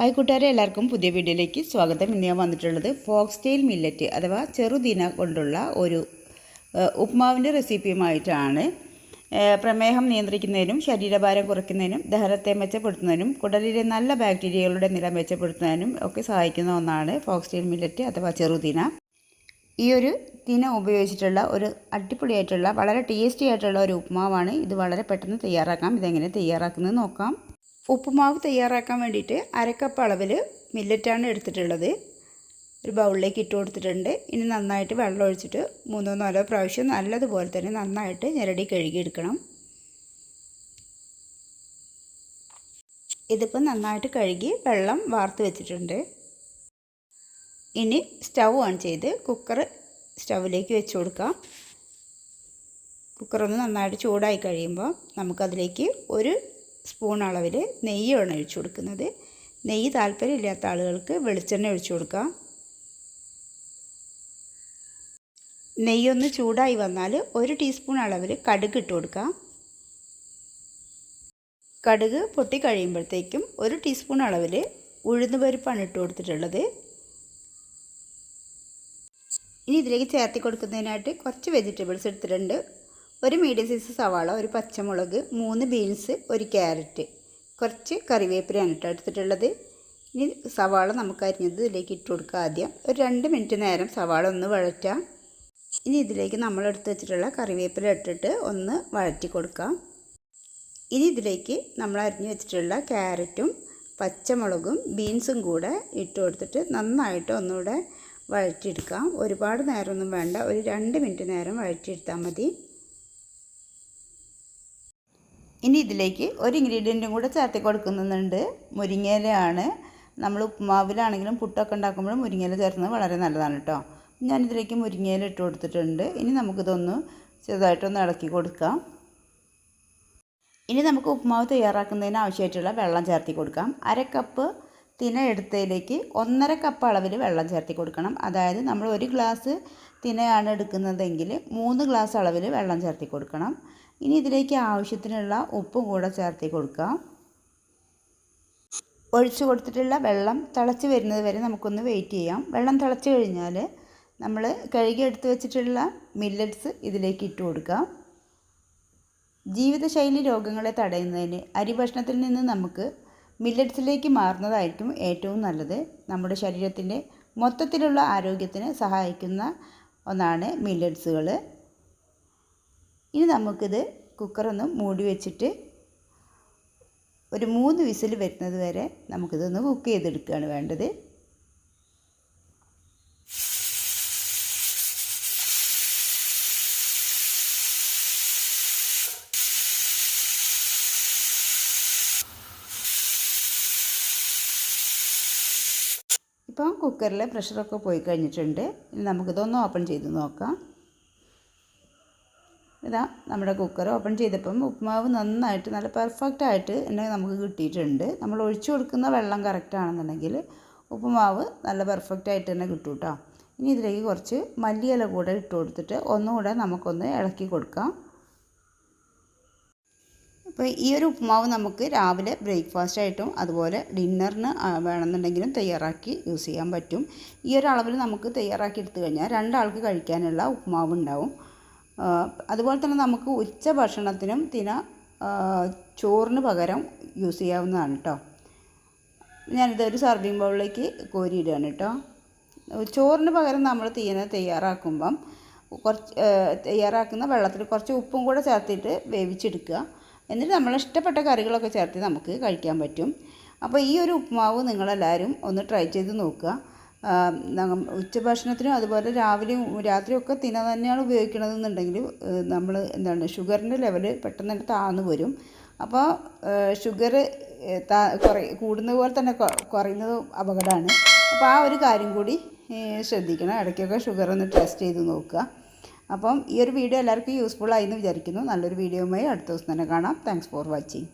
Hi കൂട്ടുകാരെ എല്ലാവർക്കും പുതിയ വീഡിയോയിലേക്ക് സ്വാഗതം. ഇന്ന് ഞാൻ വന്നിട്ടുള്ളത് ഫോക്സ് മില്ലറ്റ് അഥവാ ചെറുദിന കൊണ്ടുള്ള ഒരു ഉപ്മാവിന്റെ റെസിപ്പിയുമായിട്ടാണ്. പ്രമേഹം നിയന്ത്രിക്കുന്നതിനും ശരീരഭാരം കുറയ്ക്കുന്നതിനും ദഹനത്തെ മെച്ചപ്പെടുത്തുന്നതിനും കുടലിലെ നല്ല ബാക്ടീരിയകളുടെ നില മെച്ചപ്പെടുത്തുന്നതിനും ഒക്കെ സഹായിക്കുന്ന ഒന്നാണ് ഫോക്സ് മില്ലറ്റ് അഥവാ ചെറുദിന. ഈ ഒരു തിന ഉപയോഗിച്ചിട്ടുള്ള ഒരു അടിപൊളിയായിട്ടുള്ള വളരെ ടേസ്റ്റി ആയിട്ടുള്ള ഒരു ഉപ്മാവാണ്. ഇത് വളരെ പെട്ടെന്ന് തയ്യാറാക്കാം. ഇതെങ്ങനെ തയ്യാറാക്കുന്നത് നോക്കാം. ഉപ്പുമാവ് തയ്യാറാക്കാൻ വേണ്ടിയിട്ട് അരക്കപ്പ് അളവിൽ മില്ലറ്റാണ് എടുത്തിട്ടുള്ളത്. ഒരു ബൗളിലേക്ക് ഇട്ട് കൊടുത്തിട്ടുണ്ട്. ഇനി നന്നായിട്ട് വെള്ളം ഒഴിച്ചിട്ട് മൂന്നോ നാലോ പ്രാവശ്യം നല്ലതുപോലെ തന്നെ നന്നായിട്ട് ഞെരടി കഴുകിയെടുക്കണം. ഇതിപ്പോൾ നന്നായിട്ട് കഴുകി വെള്ളം വാർത്ത് വെച്ചിട്ടുണ്ട്. ഇനി സ്റ്റൗ ഓൺ ചെയ്ത് കുക്കർ സ്റ്റൗവിലേക്ക് വെച്ച് കൊടുക്കാം. കുക്കറൊന്ന് നന്നായിട്ട് ചൂടായി കഴിയുമ്പോൾ നമുക്കതിലേക്ക് ഒരു സ്പൂൺ അളവിൽ നെയ്യാണ് ഒഴിച്ചു കൊടുക്കുന്നത്. നെയ്യ് താല്പര്യമില്ലാത്ത ആളുകൾക്ക് വെളിച്ചെണ്ണ ഒഴിച്ചു കൊടുക്കാം. നെയ്യൊന്ന് ചൂടായി വന്നാൽ ഒരു ടീസ്പൂൺ അളവിൽ കടുക് ഇട്ട് കൊടുക്കാം. കടുക് പൊട്ടി കഴിയുമ്പോഴത്തേക്കും ഒരു ടീസ്പൂൺ അളവിൽ ഉഴുന്ന് പരിപ്പാണ് ഇട്ട് കൊടുത്തിട്ടുള്ളത്. ഇനി ഇതിലേക്ക് ചേർത്തി കൊടുക്കുന്നതിനായിട്ട് കുറച്ച് വെജിറ്റബിൾസ് എടുത്തിട്ടുണ്ട്. ഒരു മീഡിയം സൈസ് സവാള ഒരു പച്ചമുളക് മൂന്ന് ബീൻസ് ഒരു ക്യാരറ്റ് കുറച്ച് കറിവേപ്പിലയാണ് ഇട്ട് എടുത്തിട്ടുള്ളത്. ഇനി സവാള നമുക്ക് അരിഞ്ഞത് ഇതിലേക്ക് ഇട്ട് കൊടുക്കുക ആദ്യം. ഒരു രണ്ട് മിനിറ്റ് നേരം സവാള ഒന്ന് വഴറ്റാം. ഇനി ഇതിലേക്ക് നമ്മൾ എടുത്ത് വെച്ചിട്ടുള്ള കറിവേപ്പില ഇട്ടിട്ട് ഒന്ന് വഴറ്റി കൊടുക്കാം ഇനി ഇതിലേക്ക് നമ്മൾ അരിഞ്ഞു വെച്ചിട്ടുള്ള ക്യാരറ്റും പച്ചമുളകും ബീൻസും കൂടെ ഇട്ട് കൊടുത്തിട്ട് നന്നായിട്ട് ഒന്നുകൂടെ വഴറ്റിയെടുക്കാം. ഒരുപാട് നേരമൊന്നും വേണ്ട. ഒരു രണ്ട് മിനിറ്റ് നേരം വഴറ്റിയെടുത്താൽ മതി. ഇനി ഇതിലേക്ക് ഒരു ഇൻഗ്രീഡിയന്റും കൂടെ ചേർത്തി കൊടുക്കുന്നുണ്ട്. മുരിങ്ങയിലയാണ്. നമ്മൾ ഉപ്പുമാവിലാണെങ്കിലും പുട്ടൊക്കെ ഉണ്ടാക്കുമ്പോഴും മുരിങ്ങയില ചേർക്കുന്നത് വളരെ നല്ലതാണ് കേട്ടോ. ഞാനിതിലേക്ക് മുരിങ്ങയില ഇട്ട് കൊടുത്തിട്ടുണ്ട്. ഇനി നമുക്കിതൊന്ന് ചെറുതായിട്ടൊന്ന് ഇളക്കി കൊടുക്കാം. ഇനി നമുക്ക് ഉപ്പുമാവ് തയ്യാറാക്കുന്നതിന് ആവശ്യമായിട്ടുള്ള വെള്ളം ചേർത്തി കൊടുക്കാം. അര കപ്പ് തിന എടുത്തതിലേക്ക് ഒന്നര കപ്പ് അളവിൽ വെള്ളം ചേർത്തി കൊടുക്കണം. അതായത് നമ്മൾ ഒരു ഗ്ലാസ് തിനയാണ് എടുക്കുന്നതെങ്കിൽ മൂന്ന് ഗ്ലാസ് അളവിൽ വെള്ളം ചേർത്തി കൊടുക്കണം. ഇനി ഇതിലേക്ക് ആവശ്യത്തിനുള്ള ഉപ്പും കൂടെ ചേർത്തി കൊടുക്കുക. ഒഴിച്ചു കൊടുത്തിട്ടുള്ള വെള്ളം തിളച്ച് വരുന്നത് വരെ നമുക്കൊന്ന് വെയിറ്റ് ചെയ്യാം. വെള്ളം തിളച്ച് കഴിഞ്ഞാൽ നമ്മൾ കഴുകിയെടുത്ത് വെച്ചിട്ടുള്ള മില്ലറ്റ്സ് ഇതിലേക്ക് ഇട്ട് കൊടുക്കുക. ജീവിതശൈലി രോഗങ്ങളെ തടയുന്നതിന് അരി ഭക്ഷണത്തിൽ നിന്ന് നമുക്ക് മില്ലറ്റ്സിലേക്ക് മാറുന്നതായിരിക്കും ഏറ്റവും നല്ലത്. നമ്മുടെ ശരീരത്തിന്റെ മൊത്തത്തിലുള്ള ആരോഗ്യത്തിന് സഹായിക്കുന്ന ഒന്നാണ് മില്ലറ്റ്സുകൾ ഇനി നമുക്കിത് കുക്കറൊന്ന് മൂടി വെച്ചിട്ട് ഒരു മൂന്ന് വിസിൽ വരുന്നത് വരെ നമുക്കിതൊന്ന് കുക്ക് ചെയ്തെടുക്കുകയാണ് വേണ്ടത്. ഇപ്പം കുക്കറിലെ പ്രഷറൊക്കെ പോയി കഴിഞ്ഞിട്ടുണ്ട്. ഇനി നമുക്കിതൊന്ന് ഓപ്പൺ ചെയ്ത് നോക്കാം. ഇതാ നമ്മുടെ കുക്കർ ഓപ്പൺ ചെയ്തപ്പം ഉപ്പുമാവ് നന്നായിട്ട് നല്ല പെർഫെക്റ്റ് ആയിട്ട് തന്നെ നമുക്ക് കിട്ടിയിട്ടുണ്ട്. നമ്മൾ ഒഴിച്ചു കൊടുക്കുന്ന വെള്ളം കറക്റ്റ് ആണെന്നുണ്ടെങ്കിൽ ഉപ്പുമാവ് നല്ല പെർഫെക്റ്റ് ആയിട്ട് തന്നെ കിട്ടും കേട്ടോ ഇനി ഇതിലേക്ക് കുറച്ച് മല്ലിയില കൂടെ ഇട്ട് കൊടുത്തിട്ട് ഒന്നുകൂടെ നമുക്കൊന്ന് ഇളക്കി കൊടുക്കാം. അപ്പോൾ ഈ ഒരു ഉപ്പുമാവ് നമുക്ക് രാവിലെ ബ്രേക്ക്ഫാസ്റ്റ് ആയിട്ടും അതുപോലെ ഡിന്നറിന് വേണമെന്നുണ്ടെങ്കിലും തയ്യാറാക്കി യൂസ് ചെയ്യാൻ പറ്റും. ഈ ഒരു അളവിൽ നമുക്ക് തയ്യാറാക്കി എടുത്തു കഴിഞ്ഞാൽ രണ്ടാൾക്ക് കഴിക്കാനുള്ള ഉപ്പുമാവ് ഉണ്ടാവും. അതുപോലെ തന്നെ നമുക്ക് ഉച്ച ഭക്ഷണത്തിനും തിന ചോറിന് പകരം യൂസ് ചെയ്യാവുന്നതാണ് കേട്ടോ ഞാനിത് ഒരു സർവിങ് ബൗളിലേക്ക് കോരിയിടുകയാണ് കേട്ടോ ചോറിന് പകരം നമ്മൾ തീന തയ്യാറാക്കുമ്പം കുറച്ച് തയ്യാറാക്കുന്ന വെള്ളത്തിൽ കുറച്ച് ഉപ്പും കൂടെ ചേർത്തിട്ട് വേവിച്ചെടുക്കുക. എന്നിട്ട് നമ്മൾ ഇഷ്ടപ്പെട്ട കറികളൊക്കെ ചേർത്ത് നമുക്ക് കഴിക്കാൻ പറ്റും. അപ്പോൾ ഈ ഒരു ഉപ്പുമാവ് നിങ്ങളെല്ലാവരും ഒന്ന് ട്രൈ ചെയ്ത് നോക്കുക. ഉച്ചഭക്ഷണത്തിനും അതുപോലെ രാവിലെയും രാത്രിയും ഒക്കെ തിന തന്നെയാണ് ഉപയോഗിക്കണതെന്നുണ്ടെങ്കിൽ നമ്മൾ എന്താണ് ഷുഗറിന്റെ ലെവൽ പെട്ടെന്ന് തന്നെ താഴ്ന്നു വരും. അപ്പോൾ ഷുഗർ കുറേ കൂടുന്നത് പോലെ തന്നെ കുറയുന്നത് അപകടമാണ്. അപ്പോൾ ആ ഒരു കാര്യം കൂടി ശ്രദ്ധിക്കണം. ഇടയ്ക്കൊക്കെ ഷുഗർ ഒന്ന് ടെസ്റ്റ് ചെയ്ത് നോക്കുക. അപ്പം ഈ ഒരു വീഡിയോ എല്ലാവർക്കും യൂസ്ഫുൾ ആയി എന്ന് വിചാരിക്കുന്നു. നല്ലൊരു വീഡിയോയുമായി അടുത്ത ദിവസം തന്നെ കാണാം. Thanks for watching